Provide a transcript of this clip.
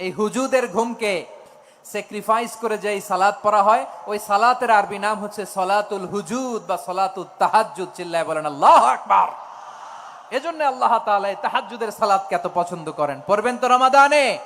এই হুজুদের ঘুমকে স্যাক্রিফাইস করে যে সালাদ পড়া হয়, ওই সালাতের আরবি নাম হচ্ছে সলাতুল হুজুদ বা সলাতুল তাহাজুদ চিল্লায় বলেন, আল্লাহ আকবার! এজন্য আল্লাহ তাআলা এই তাহাজ্জুদের সালাতকে এত পছন্দ করেন। পড়বেন তো রমাদানে।